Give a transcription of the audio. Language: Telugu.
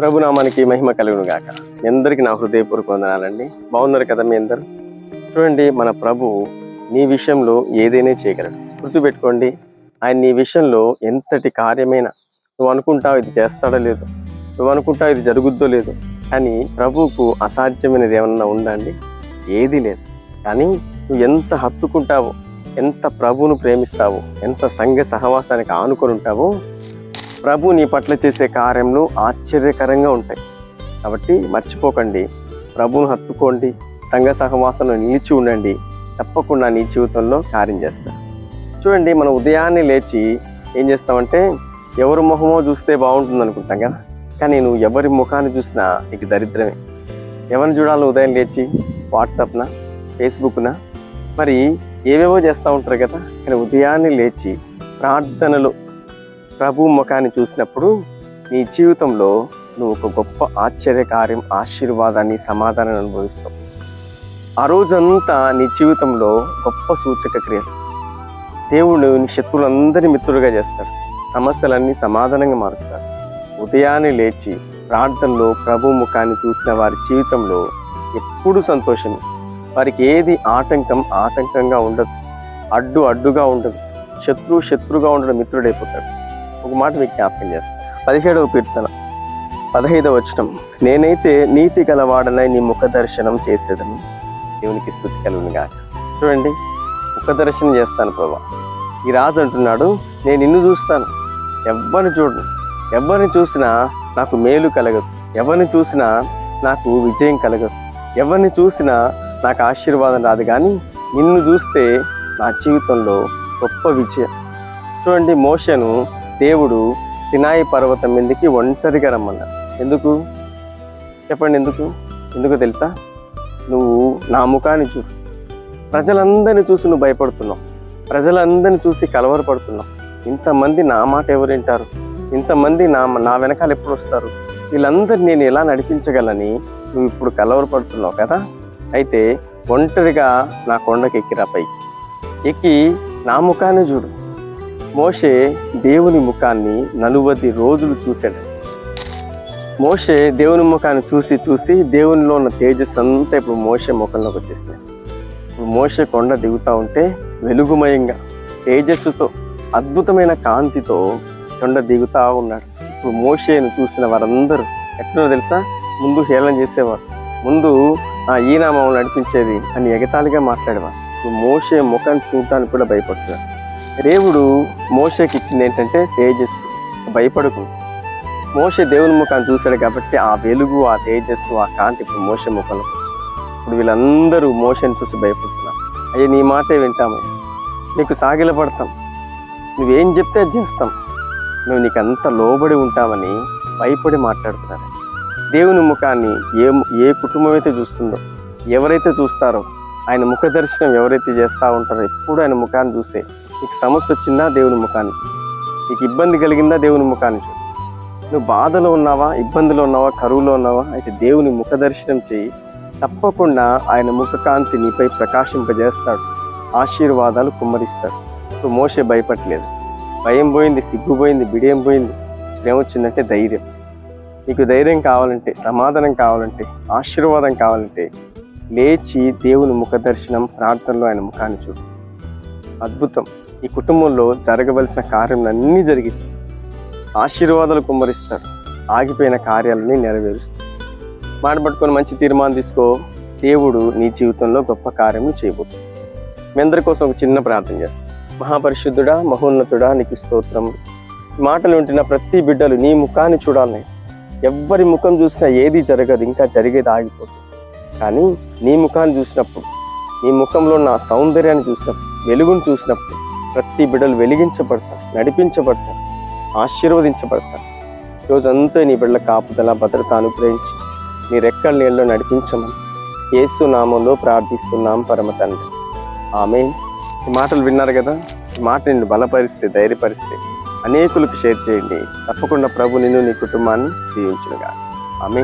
ప్రభునామానికి మహిమ కలుగును గాక మీ అందరికీ నా హృదయపూర్వక వందనాలండి. బాగున్నారు కదా మీ అందరు? చూడండి మన ప్రభు నీ విషయంలో ఏదైనా చేయగలడు. గుర్తుపెట్టుకోండి ఆయన నీ విషయంలో ఎంతటి కార్యమైనా నువ్వు అనుకుంటావు ఇది చేస్తాడో లేదో? నువ్వు అనుకుంటావు ఇది జరుగుద్దో లేదో? కానీ ప్రభువుకు అసాధ్యమైనది ఏమన్నా ఉందండి ఏదీ లేదు. కానీ నువ్వు ఎంత హత్తుకుంటావో ఎంత ప్రభువును ప్రేమిస్తావో ఎంత సంఘ సహవాసానికి ఆనుకొని ఉంటావో ప్రభు నీ పట్ల చేసే కార్యములు ఆశ్చర్యకరంగా ఉంటాయి. కాబట్టి మర్చిపోకండి. ప్రభును హత్తుకోండి. సంఘ సహవాసంలో నిలిచి ఉండండి. తప్పకుండా నీ జీవితంలో కార్యం చేస్తా. చూడండి మనం ఉదయాన్నే లేచి ఏం చేస్తామంటే ఎవరి ముఖమో చూస్తే బాగుంటుంది అనుకుంటాం కదా. కానీ నువ్వు ఎవరి ముఖాన్ని చూసినా నీకు దరిద్రమే. ఎవరిని చూడాలి ఉదయం లేచి వాట్సాప్నా ఫేస్బుక్నా? మరి ఏవేవో చేస్తూ ఉంటారు కదా. కానీ ఉదయాన్నే లేచి ప్రార్థనలు ప్రభు ముఖాన్ని చూసినప్పుడు నీ జీవితంలో నువ్వు ఒక గొప్ప ఆశ్చర్యకార్యం ఆశీర్వాదాన్ని సమాధానాన్ని అనుభవిస్తావు. ఆ రోజంతా నీ జీవితంలో గొప్ప సూచక క్రియలు దేవుడు నీ శత్రువులందరినీ మిత్రులుగా చేస్తాడు. సమస్యలన్నీ సమాధానంగా మారుస్తాడు. ఉదయాన్నే లేచి ప్రార్థనలో ప్రభు ముఖాన్ని చూసిన వారి జీవితంలో ఎప్పుడు సంతోషమే. వారికి ఏది ఆటంకం ఆటంకంగా ఉండదు. అడ్డు అడ్డుగా ఉండదు. శత్రువు శత్రుగా ఉండడం మిత్రుడైపోతాడు. ఒక మాట మీకు జ్ఞాపకం చేస్తాను పదిహేడవ కీర్తన పదహైదవ వచనం. నేనైతే నీతి గలవాడనై నీ ముఖ దర్శనం చేసేదను. దేవునికి స్థుతి కలుగునుగా చూడండి ముఖ దర్శనం చేస్తాను ప్రభా. ఈ రాజు అంటున్నాడు నేను నిన్ను చూస్తాను. ఎవరిని చూడను? ఎవరిని చూసినా నాకు మేలు కలగదు. ఎవరిని చూసినా నాకు విజయం కలగదు. ఎవరిని చూసినా నాకు ఆశీర్వాదం రాదు. కానీ నిన్ను చూస్తే నా జీవితంలో గొప్ప విజయం. చూడండి మోషను దేవుడు సినాయి పర్వతం మీదకి ఒంటరిగా రమ్మన్నాడు ఎందుకు? చెప్పండి ఎందుకు? ఎందుకు తెలుసా? నువ్వు నా ముఖాన్ని చూడు. ప్రజలందరినీ చూసి నువ్వు భయపడుతున్నావు. ప్రజలందరినీ చూసి కలవరపడుతున్నావు. ఇంతమంది నా మాట ఎవరు వింటారు? ఇంతమంది నా నా వెనకాల ఎప్పుడు వస్తారు? వీళ్ళందరినీ నేను ఎలా నడిపించగలని నువ్వు ఇప్పుడు కలవరపడుతున్నావు కదా? అయితే ఒంటరిగా నా కొండకి ఎక్కిరా పైకి ఎక్కి నా ముఖాన్ని చూడు. మోషే దేవుని ముఖాన్ని నలువది రోజులు చూశాడు. మోషే దేవుని ముఖాన్ని చూసి చూసి దేవునిలో ఉన్న తేజస్సు అంతా ఇప్పుడు మోషే ముఖంలోకి వచ్చేస్తాయి ఇప్పుడు మోషే కొండ దిగుతూ ఉంటే వెలుగుమయంగా తేజస్సుతో అద్భుతమైన కాంతితో కొండ దిగుతూ ఉన్నాడు. ఇప్పుడు మోషేను చూసిన వారందరూ ఎట్లా తెలుసా? ముందు హేళన చేసేవారు. ముందు ఆ నామం నడిపించేది అని ఎగతాళిగా మాట్లాడేవారు. ఇప్పుడు మోషే ముఖాన్ని చూడటానికి కూడా భయపడుతున్నారు. దేవుడు మోషకి ఇచ్చింది ఏంటంటే తేజస్సు భయపడకు. మోష దేవుని ముఖాన్ని చూశాడు కాబట్టి ఆ వెలుగు ఆ తేజస్సు ఆ కాంతి ఇప్పుడు మోషే ముఖంలో ఇప్పుడు వీళ్ళందరూ మోషని చూసి భయపడుతున్నారు. అయ్యే నీ మాటే వింటామయ్యా నీకు సాగిల పడతాం. నువ్వేం చెప్తే అది చేస్తాం. మేము నీకు అంత లోబడి ఉంటామని భయపడి మాట్లాడుతున్నారు. దేవుని ముఖాన్ని ఏ ఏ కుటుంబం అయితే చూస్తుందో ఎవరైతే చూస్తారో ఆయన ముఖ దర్శనం ఎవరైతే చేస్తూ ఉంటారో ఎప్పుడు ఆయన ముఖాన్ని చూసే నీకు సమస్య వచ్చిందా దేవుని ముఖాన్ని నీకు ఇబ్బంది కలిగిందా దేవుని ముఖాన్ని చూడు నువ్వు బాధలో ఉన్నావా ఇబ్బందిలో ఉన్నావా కరువులో ఉన్నావా? అయితే దేవుని ముఖ దర్శనం చేయి. తప్పకుండా ఆయన ముఖకాంతి నీపై ప్రకాశింపజేస్తాడు. ఆశీర్వాదాలు కుమ్మరిస్తాడు. ఇప్పుడు మోసే భయపడలేదు. భయం పోయింది సిగ్గు పోయింది బిడియం పోయింది. ఏమొచ్చిందంటే ధైర్యం. నీకు ధైర్యం కావాలంటే సమాధానం కావాలంటే ఆశీర్వాదం కావాలంటే లేచి దేవుని ముఖ దర్శనం ప్రార్థనలో ఆయన ముఖాన్ని చూడు. అద్భుతం. ఈ కుటుంబంలో జరగవలసిన కార్యములన్నీ జరిగిస్తాడు ఆశీర్వాదాలు కుమ్మరిస్తాడు ఆగిపోయిన కార్యాలని నెరవేరుస్తాడు మాట పట్టుకొని మంచి తీర్మానం తీసుకో. దేవుడు నీ జీవితంలో గొప్ప కార్యము చేయబోతుంది మీ అందరి కోసం ఒక చిన్న ప్రార్థన చేస్తాను మహాపరిశుద్ధుడా మహోన్నతుడా నీకు స్తోత్రం. మాటలు ఉంటున్న ప్రతి బిడ్డలు నీ ముఖాన్ని చూడాలని ఎవ్వరి ముఖం చూసినా ఏది జరగదు ఇంకా జరిగేది ఆగిపోతుంది. కానీ నీ ముఖాన్ని చూసినప్పుడు నీ ముఖంలో నా సౌందర్యాన్ని చూసినప్పుడు వెలుగును చూసినప్పుడు ప్రతి బిడ్డలు వెలిగించబడతారు నడిపించబడతారు ఆశీర్వదించబడతారు. రోజంతా నీ బిడ్డల కాపుదల భద్రత అనుగ్రహించి నీ రెక్కల నీళ్ళలో నడిపించమని యేసు నామంలో ప్రార్థిస్తున్నాం పరమ తండ్రి. ఆమె ఈ మాటలు విన్నారు కదా? ఈ మాట నిన్ను బలపరిస్తే ధైర్యపరిస్తే అనేకులకు షేర్ చేయండి. తప్పకుండా ప్రభు నిన్ను నీ కుటుంబాన్ని దీవించునుగా ఆమె